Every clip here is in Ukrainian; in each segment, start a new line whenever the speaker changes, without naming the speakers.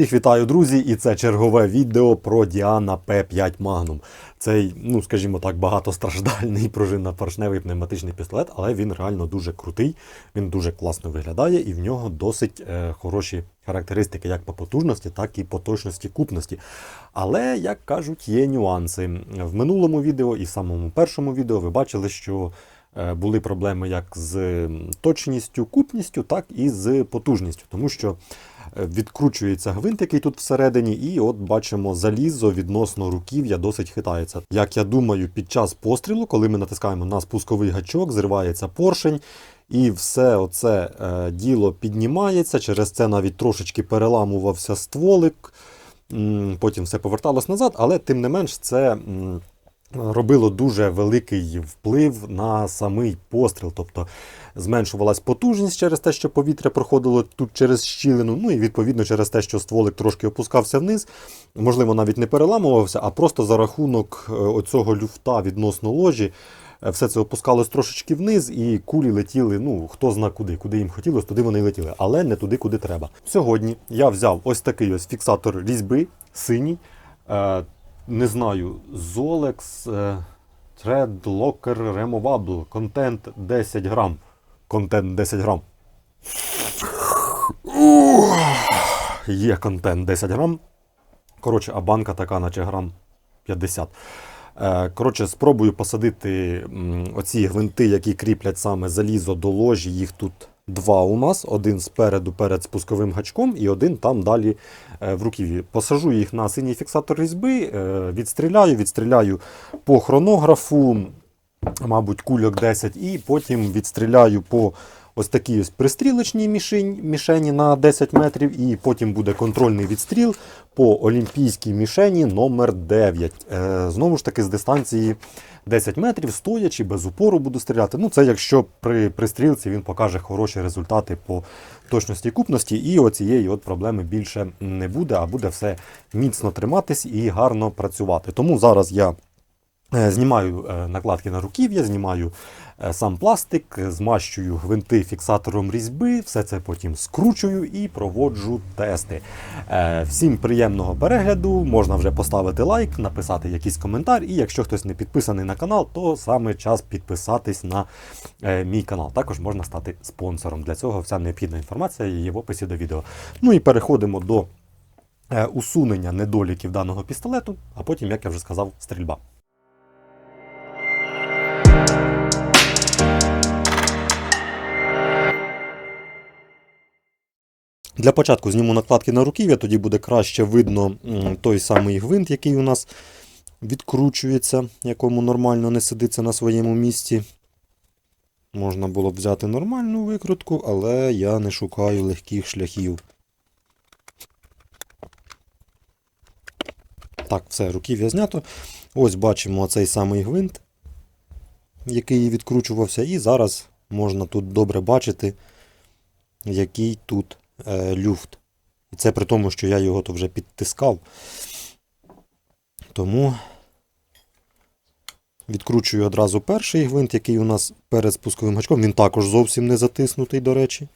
Всіх вітаю, друзі! І це чергове відео про Діана П5 Magnum. Цей, ну скажімо так, багатостраждальний пружинно-поршневий пневматичний пістолет, але він реально дуже крутий, він дуже класно виглядає і в нього досить е, хороші характеристики як по потужності, так і по точності купності. Але, як кажуть, є нюанси. В минулому відео і в самому першому відео ви бачили, що е, були проблеми як з точністю, купністю, так і з потужністю, тому що відкручується гвинт, який тут всередині, і от бачимо залізо відносно руків'я досить хитається. Як я думаю, під час пострілу, коли ми натискаємо на спусковий гачок, зривається поршень. І все оце е, діло піднімається, через це навіть трошечки переламувався стволик, потім все поверталось назад, але тим не менш це м, робило дуже великий вплив на самий постріл. Тобто зменшувалась потужність через те, що повітря проходило тут через щілину, ну і відповідно через те, що стволик трошки опускався вниз, можливо, навіть не переламувався, а просто за рахунок е, оцього люфта відносно ложі. е, Все це опускалось трошечки вниз, і кулі летіли, ну хто зна куди, куди їм хотілося, туди вони летіли, але не туди, куди треба. Сьогодні я взяв ось такий ось фіксатор різьби, синій. Не знаю, Zolex е, Thread Locker Removable. Контент 10 грам. Контент 10 грам. Є контент 10 грам. Коротше, а банка така, наче грам 50. Е, Коротше, спробую посадити оці гвинти, які кріплять саме залізо до ложі. Їх тут два у нас: один спереду перед спусковим гачком, і один там далі е, в руків'ї. Посажу їх на синій фіксатор різьби, е, відстріляю, відстріляю по хронографу, мабуть, кульок 10, і потім відстріляю по ось такій ось пристрілочній мішень, мішені на 10 метрів, і потім буде контрольний відстріл по олімпійській мішені номер 9. Е, знову ж таки, з дистанції 10 метрів, стоячи, без упору буду стріляти. Ну, це якщо при пристрілці він покаже хороші результати по точності купності, і оцієї от проблеми більше не буде, а буде все міцно триматись і гарно працювати. Тому зараз я. Е, Знімаю е, накладки на руків'я, знімаю е, сам пластик, змащую гвинти фіксатором різьби, все це потім скручую і проводжу тести. Всім приємного перегляду, можна вже поставити лайк, написати якийсь коментар. І якщо хтось не підписаний на канал, то саме час підписатись на мій канал. Також можна стати спонсором. Для цього вся необхідна інформація є в описі до відео. Ну і переходимо до усунення недоліків даного пістолету, а потім, як я вже сказав, стрільба. Для початку зніму накладки на руків'я, тоді буде краще видно той самий гвинт, який у нас відкручується, якому нормально не сидиться на своєму місці. Можна було б взяти нормальну викрутку, але я не шукаю легких шляхів. Так, все, руків'я знято. Ось бачимо цей самий гвинт, який відкручувався, і зараз можна тут добре бачити, який тут люфт. І це при тому, що я його то вже підтискав. Тому відкручую одразу перший гвинт, який у нас перед спусковим гачком. Він також зовсім не затиснутий, до речі.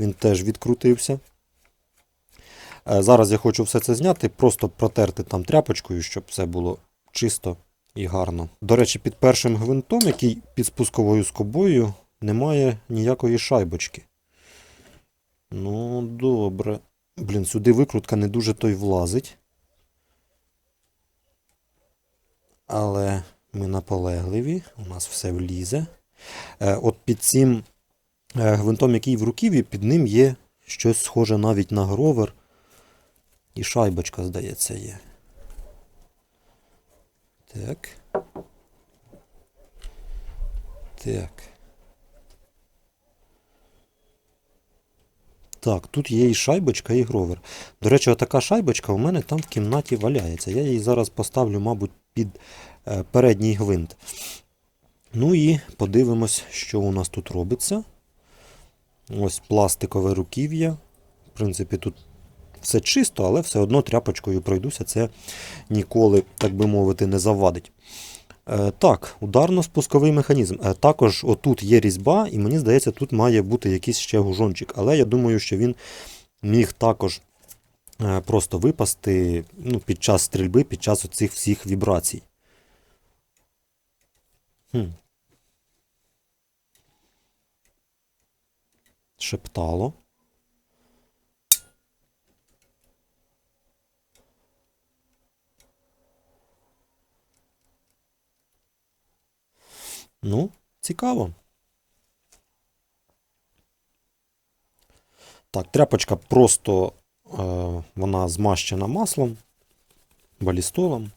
Він теж відкрутився. Е, Зараз я хочу все це зняти, просто протерти там тряпочкою, щоб все було чисто і гарно. До речі, під першим гвинтом, який під спусковою скобою, немає ніякої шайбочки. Ну, добре. Блін, сюди викрутка не дуже той влазить. Але ми наполегливі, у нас все влізе. Е, от під цим е, гвинтом, який в руків'ї, під ним є щось схоже навіть на гровер. І шайбочка, здається, є. Так. Так. Так, тут є і шайбочка, і гровер. До речі, отака шайбочка у мене там в кімнаті валяється. Я її зараз поставлю, мабуть, під е, передній гвинт. Ну і подивимось, що у нас тут робиться. Ось пластикове руків'я. В принципі, тут все чисто, але все одно тряпочкою пройдуся. Це ніколи, так би мовити, не завадить. Е, так, ударно-спусковий механізм. Е, також отут є різьба, і мені здається, тут має бути якийсь ще гужончик. Але я думаю, що він міг також е, просто випасти ну, під час стрільби, під час оцих всіх вібрацій. Хм. Шептало. Ну, цікаво. Так, тряпочка просто е, вона змащена маслом, балістолом.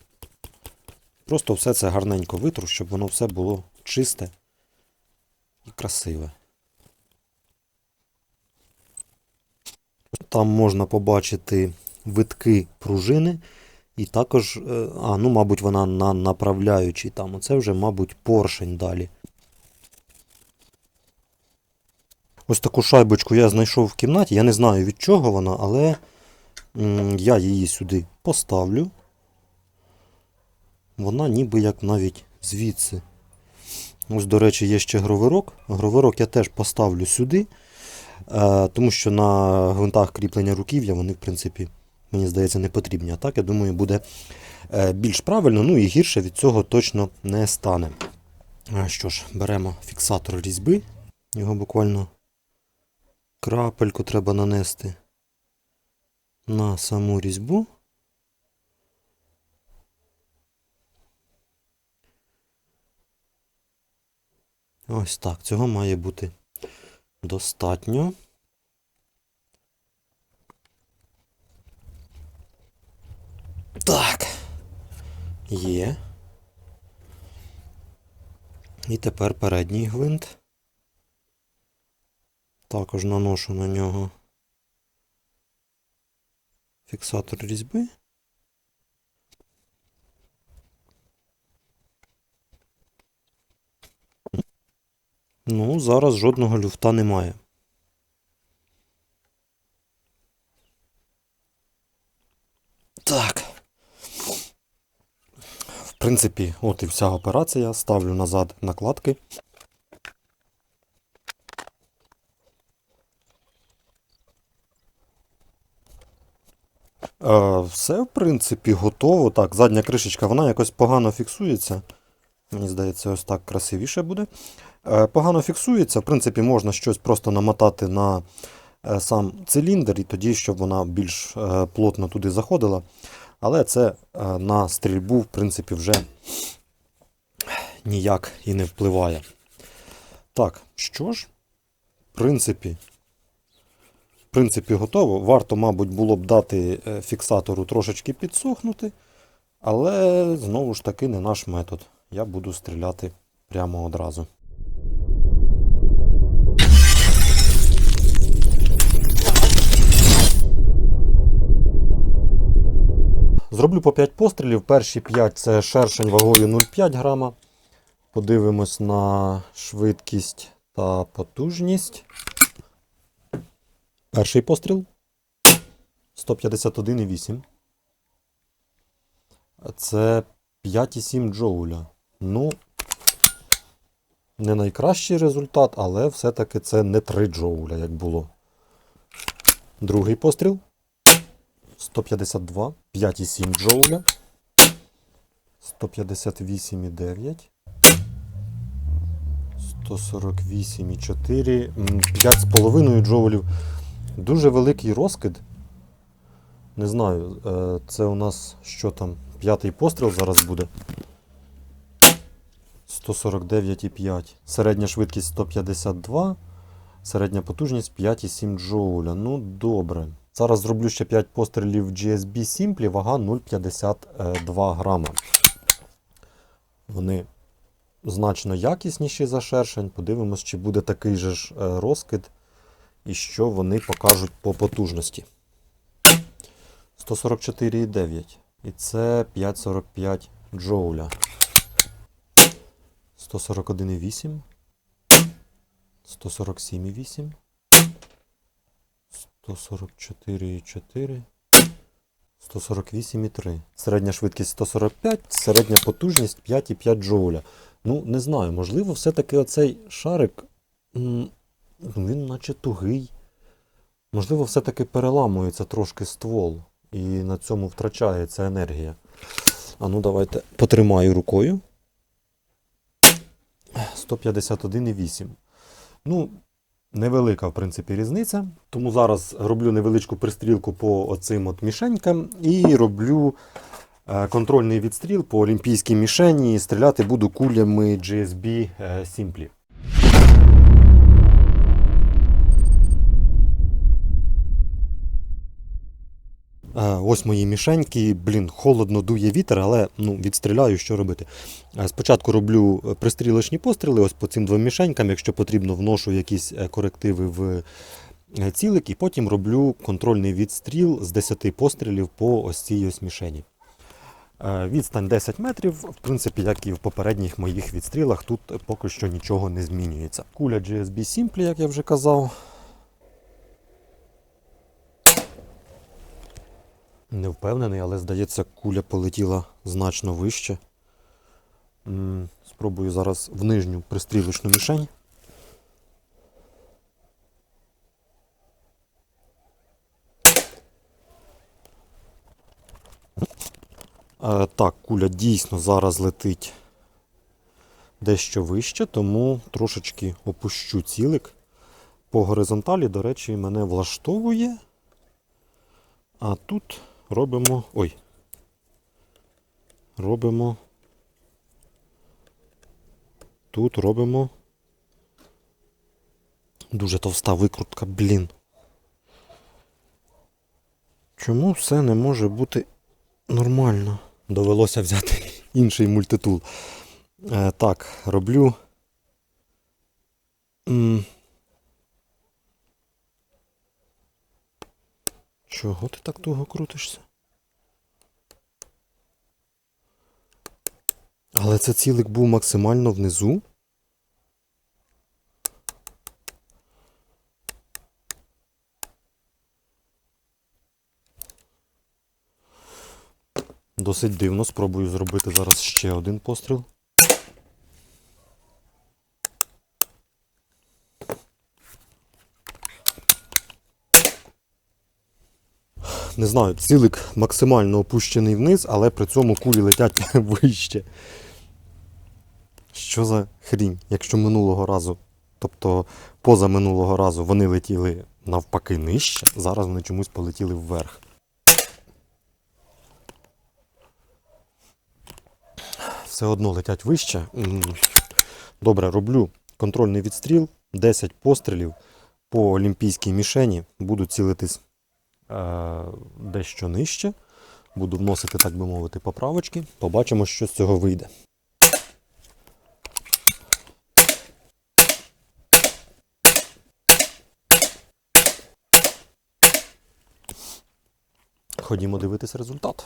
Просто все це гарненько витру, щоб воно все було чисте і красиве. Там можна побачити витки пружини. І також, е, а, ну, мабуть, вона на направляючій там. Оце вже, мабуть, поршень далі. Ось таку шайбочку я знайшов в кімнаті. Я не знаю від чого вона, але я її сюди поставлю. Вона ніби як навіть звідси. Ось, до речі, є ще гровирок. Гровирок я теж поставлю сюди, е, тому що на гвинтах кріплення руків'я вони, в принципі, мені здається, не потрібні. А так, я думаю, буде е, більш правильно, ну і гірше від цього точно не стане. Що ж, беремо фіксатор різьби. Його буквально крапельку треба нанести на саму різьбу. Ось так, цього має бути достатньо. Так. Є. І тепер передній гвинт. Також наношу на нього фіксатор різьби. Ну, зараз жодного люфта немає. Так. В принципі, от і вся операція. Ставлю назад накладки. Е, все, в принципі, готово. Так, задня кришечка, вона якось погано фіксується. Мені здається, ось так красивіше буде. Е, погано фіксується. В принципі, можна щось просто намотати на е, сам циліндр, і тоді, щоб вона більш плотно туди заходила. Але це е, на стрільбу, в принципі, вже ніяк і не впливає. Так, що ж, в принципі, в принципі, готово. Варто, мабуть, було б дати е, фіксатору трошечки підсохнути, але знову ж таки не наш метод. Я буду стріляти прямо одразу. Зроблю по 5 пострілів. Перші 5 це шершень вагою 0,5 грама. Подивимось на швидкість та потужність. Перший постріл 151,8. Це 5,7 джоуля. Ну, не найкращий результат, але все-таки це не 3 джоуля, як було. Другий постріл 152, 5,7 джоуля. 158,9. 148,4. 5,5 джоулів. Дуже великий розкид. Не знаю, е, це у нас що там? П'ятий постріл зараз буде. 149,5. Середня швидкість 152. Середня потужність 5,7 джоуля. Ну, добре. Зараз зроблю ще 5 пострілів GSB Simply, вага 0,52 грама. Вони значно якісніші за шершень. Подивимось, чи буде такий же ж е, розкид і що вони покажуть по потужності. 144,9. І це 5,45 джоуля. 141,8. 147,8. 144,4. 148,3. Середня швидкість 145, середня потужність 5,5 джоуля. Ну, не знаю, можливо, все-таки оцей шарик. Він наче тугий. Можливо, все-таки переламується трошки ствол, і на цьому втрачається енергія. А ну давайте потримаю рукою. 151,8. Ну, невелика, в принципі, різниця. Тому зараз роблю невеличку пристрілку по оцим от мішенькам і роблю е, контрольний відстріл по олімпійській мішені. Стріляти буду кулями GSB е, Simply. Ось мої мішеньки. Блін, холодно дує вітер, але ну, відстріляю, що робити. Е, Спочатку роблю е, пристрілочні постріли, ось по цим двом мішенькам, якщо потрібно, вношу якісь е, корективи в е, цілик, і потім роблю контрольний відстріл з 10 пострілів по ось цій ось мішені. Е, Відстань 10 метрів, в принципі, як і в попередніх моїх відстрілах, тут поки що нічого не змінюється. Куля GSB Simply, як я вже казав. Не впевнений, але здається, куля полетіла значно вище. Спробую зараз в нижню пристрілочну мішень. Е, Так, куля дійсно зараз летить дещо вище, тому трошечки опущу цілик. По горизонталі, до речі, мене влаштовує. А тут робимо. Ой. Робимо. Тут робимо. Дуже товста викрутка, блін. Чому все не може бути нормально? Довелося взяти інший мультитул. Е, так, роблю. Чого ти так довго крутишся? Але це цілик був максимально внизу. Досить дивно, спробую зробити зараз ще один постріл. Не знаю, цілик максимально опущений вниз, але при цьому кулі летять вище. Що за хрінь? Якщо минулого разу, тобто поза минулого разу вони летіли навпаки нижче, зараз вони чомусь полетіли вверх. Все одно летять вище. Добре, роблю контрольний відстріл, 10 пострілів по олімпійській мішені. Буду цілитись дещо нижче. Буду вносити, так би мовити, поправочки. Побачимо, що з цього вийде. Ходімо дивитись результат.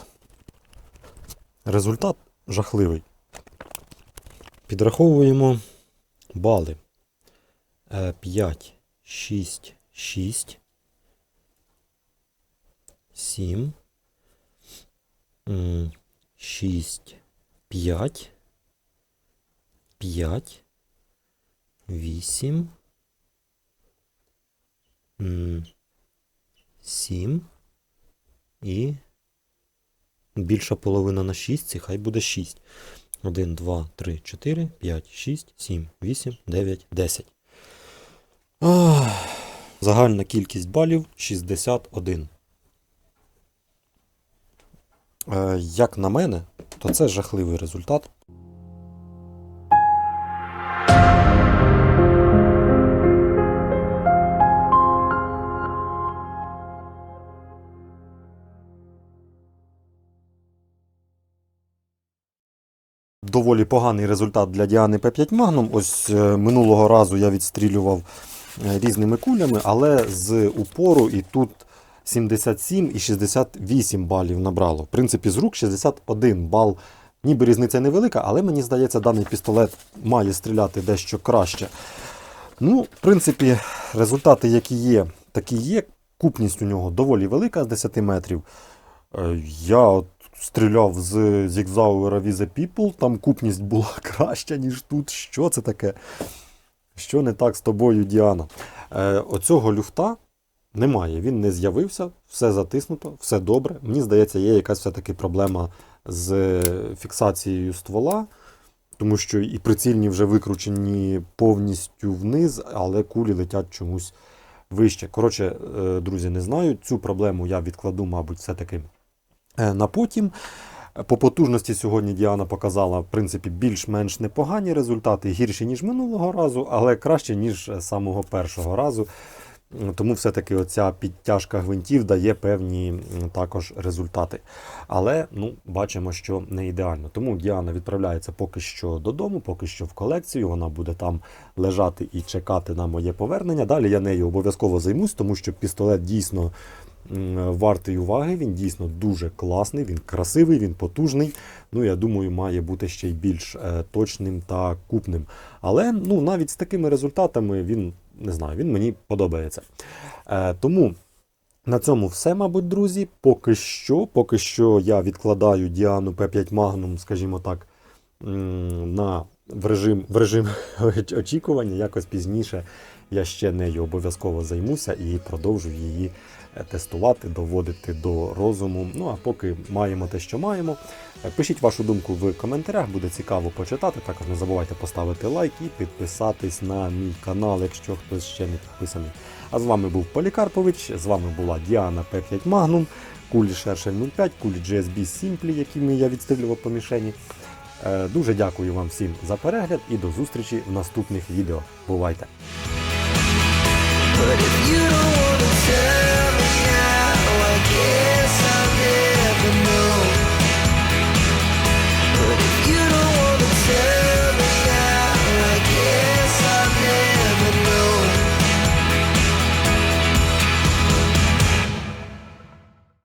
Результат жахливий. Підраховуємо бали. Е, 5, 6, 6, 7, 6, 5, 5, 8, 7 і більша половина на 6, хай буде 6. 1, 2, 3, 4, 5, 6, 7, 8, 9, 10. Ах, Загальна кількість балів 61. Е, Як на мене, то це жахливий результат. Доволі поганий результат для Діани П5 Magnum. Ось е, минулого разу я відстрілював е, різними кулями, але з упору і тут 77 і 68 балів набрало. В принципі, з рук 61 бал. Ніби різниця невелика, але мені здається, даний пістолет має стріляти дещо краще. Ну, в принципі, результати, які є, такі є. Купність у нього доволі велика з 10 метрів. Е, Я от стріляв з Зігзауера Visa People, там купність була краща, ніж тут. Що це таке? Що не так з тобою, Діана? Е, оцього люфта немає. Він не з'явився, все затиснуто, все добре. Мені здається, є якась все-таки проблема з фіксацією ствола, тому що і прицільні вже викручені повністю вниз, але кулі летять чомусь вище. Коротше, е, друзі, не знаю. Цю проблему я відкладу, мабуть, все-таки е, на потім. По потужності сьогодні Діана показала, в принципі, більш-менш непогані результати, гірші, ніж минулого разу, але краще, ніж е, самого першого разу. Тому все-таки оця підтяжка гвинтів дає певні також результати. Але ну, бачимо, що не ідеально. Тому Діана відправляється поки що додому, поки що в колекцію. Вона буде там лежати і чекати на моє повернення. Далі я нею обов'язково займусь, тому що пістолет дійсно вартий уваги. Він дійсно дуже класний, він красивий, він потужний. Ну, я думаю, має бути ще й більш е, точним та купним. Але ну, навіть з такими результатами він не знаю, він мені подобається. Е, тому на цьому все, мабуть, друзі. Поки що, поки що я відкладаю Діану P5 Magnum, скажімо так, на в режим, в режим очікування. Якось пізніше я ще нею обов'язково займуся і продовжу її е, тестувати, доводити до розуму. Ну а поки маємо те, що маємо. Е, Пишіть вашу думку в коментарях, буде цікаво почитати. Також не забувайте поставити лайк і підписатись на мій канал, якщо хтось ще не підписаний. А з вами був Полікарпович, з вами була Діана П5 Magnum, кулі Шершень 05, кулі GSB Simply, якими я відстрілював по мішені. Е, Дуже дякую вам всім за перегляд і до зустрічі в наступних відео. Бувайте!